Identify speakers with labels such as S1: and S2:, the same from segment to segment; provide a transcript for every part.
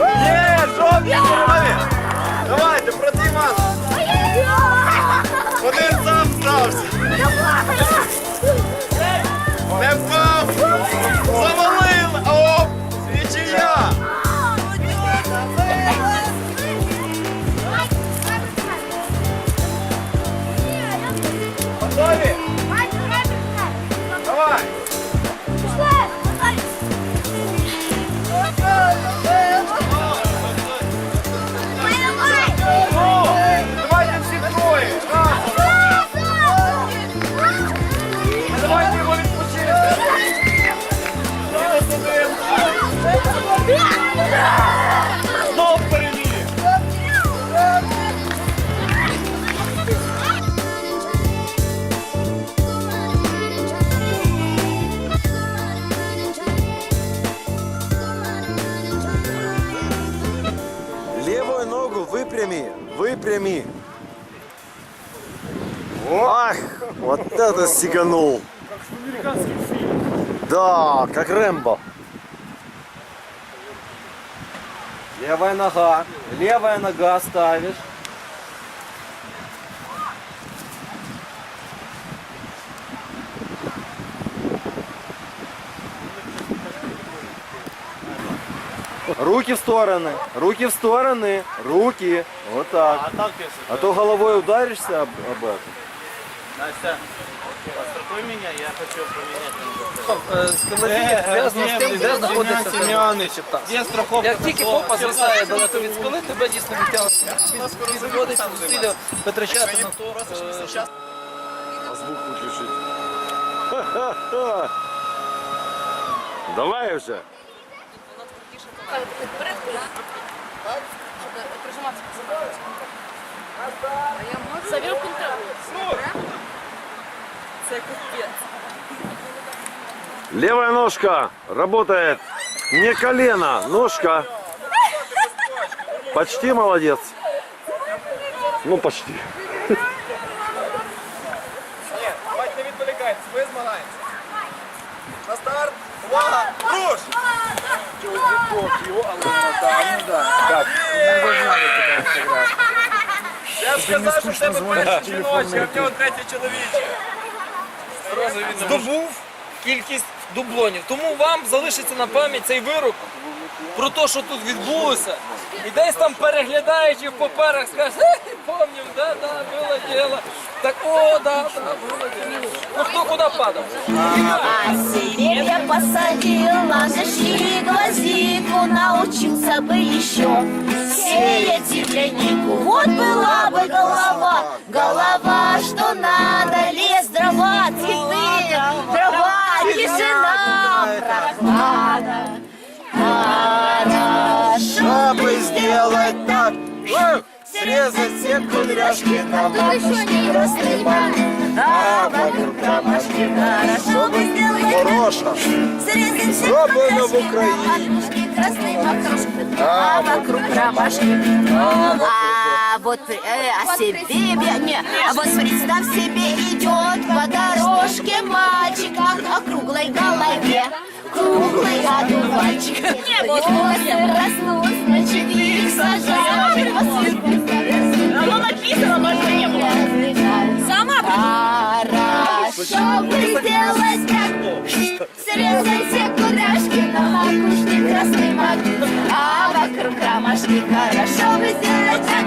S1: Є, жовті здорові! Давайте, проти вас! Один сам стався!
S2: Левую ногу выпрями, выпрями. Ах, вот это сиганул. Да, как Рэмбо. Левая нога, левая нога ставишь. Руки в стороны, руки в стороны, руки. Вот так.
S3: А то
S2: головой ударишься об, об это.
S3: Настя, пострахуй меня, я хочу поменять
S4: тим, де знаходиться тебе. Є
S3: страховка. Як тільки попа звисає далеко від скали,
S4: тебе дійсно відтягується. Відводиться зусилля витрачати на то.
S2: А звук выключить. Давай уже. Завел
S1: Це капець.
S2: Левая ножка работает. Не колено, ножка. Почти молодец. Ну, почти. Ні,
S1: давайте не відволікайтесь, ви змагаєтеся. На старт, увага, руш! Я б сказав, що в тебе перший жіночий, а в нього третій чоловічий.
S4: здобув кількість дублонів. Тому вам залишиться на пам'ять цей вирок про те, що тут відбулося. І десь там переглядаючи в паперах, скажеш, «Е, помним, да, да, було діло. Так, о, да, да, було діло. Ну хто куди падав? А
S5: деревья посадил, нашли гвоздику, научился бы еще сеять землянику. Вот была бы голова, голова, Срезать все кудряшки на макушке красный бак. А вокруг ромашки хорошо бы сделать Хороша. Срезать все кудряшки на макушке красной макушки. А вокруг ромашки А вот э, о себе. я не, а вот представь себе идет по дорожке мальчик о круглой голове мальчик. Не, вот волосы значит, их сажают. Оно написано, но не было. Сама Хорошо бы сделать так. Срезай все кудашки на макушке красный магнит. А вокруг ромашки хорошо бы сделать так.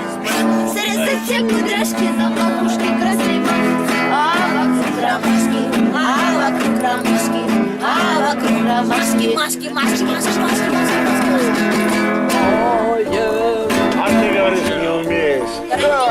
S5: Срезать все кудашки на макушке красный para
S4: yeah,
S2: I think I'm ready to be antes que.